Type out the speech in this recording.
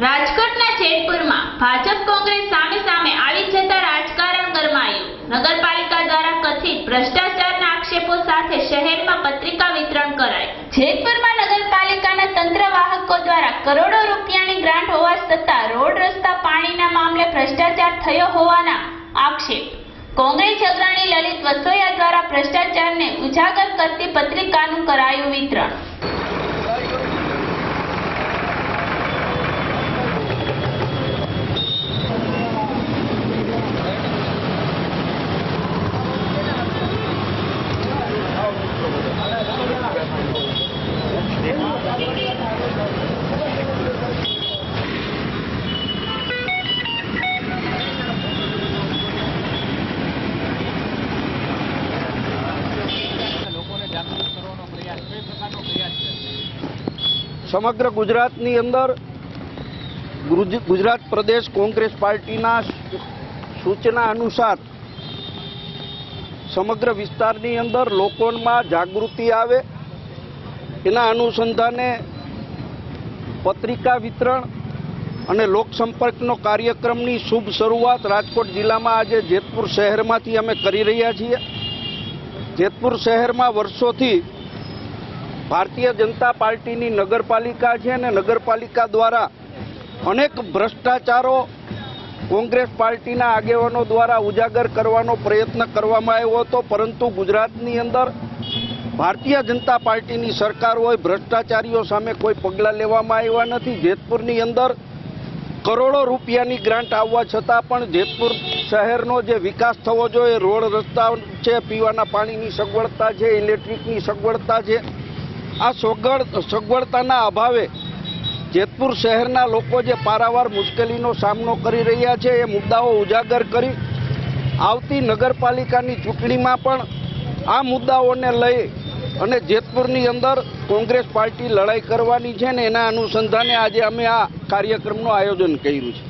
રાજકોટના જેતપુરમાં ભાજપ કોંગ્રેસ સામે સામે આવી જતા રાજકારણ ગરમાયું. નગરપાલિકા દ્વારા કથિત ભ્રષ્ટાચારના આક્ષેપો સાથે શહેરમાં પત્રિકા વિતરણ કરાય જેતપુરમાં નગરપાલિકાના તંત્ર વાહકો દ્વારા કરોડો રૂપિયાની ગ્રાન્ટ હોવા છતાં રોડ રસ્તા પાણીના મામલે ભ્રષ્ટાચાર થયો હોવાના આક્ષેપ. કોંગ્રેસ અગ્રણી લલિત વસોયા દ્વારા ભ્રષ્ટાચારને ઉજાગર કરતી પત્રિકાનું કરાયું વિતરણ લોકોને જાગૃત કરવાનો પ્રયાસ કઈ પ્રકારનો પ્રયાસ છે સમગ્ર ગુજરાતની અંદર ગુજરાત પ્રદેશ કોંગ્રેસ પાર્ટીના સૂચના અનુસાર સમગ્ર વિસ્તારની અંદર લોકોમાં જાગૃતિ આવે. એના અનુસંધાને પત્રિકા વિતરણ અને લોકસંપર્કનો કાર્યક્રમની શુભ શરૂઆત રાજકોટ જિલ્લામાં આજે જેતપુર શહેરમાંથી અમે કરી રહ્યા છીએ. જેતપુર શહેરમાં વર્ષોથી ભારતીય જનતા પાર્ટીની નગરપાલિકા છે અને નગરપાલિકા દ્વારા અનેક ભ્રષ્ટાચારો કોંગ્રેસ પાર્ટીના આગેવાનો દ્વારા ઉજાગર કરવાનો પ્રયત્ન કરવામાં આવ્યો હતો, પરંતુ ગુજરાતની અંદર ભારતીય જનતા પાર્ટીની સરકાર હોય, ભ્રષ્ટાચારીઓ સામે કોઈ પગલાં લેવામાં આવ્યા નથી. જેતપુરની અંદર કરોડો રૂપિયાની ગ્રાન્ટ આવવા છતાં પણ જેતપુર શહેરનો જે વિકાસ થવો જોઈએ, રોડ રસ્તા છે, પીવાના પાણીની સગવડતા છે, ઇલેક્ટ્રિકની સગવડતા છે આ સગવડ સગવડતાના અભાવે જેતપુર શહેરના લોકો જે પારાવાર મુશ્કેલીનો સામનો કરી રહ્યા છે, એ મુદ્દાઓ ઉજાગર કરી આવતી નગરપાલિકાની ચૂંટણીમાં પણ આ મુદ્દાઓને લઈ અને જેતપુરની અંદર કોંગ્રેસ પાર્ટી લડાઈ કરવાની છે ને એના અનુસંધાને આજે અમે આ કાર્યક્રમનું આયોજન કર્યું છે.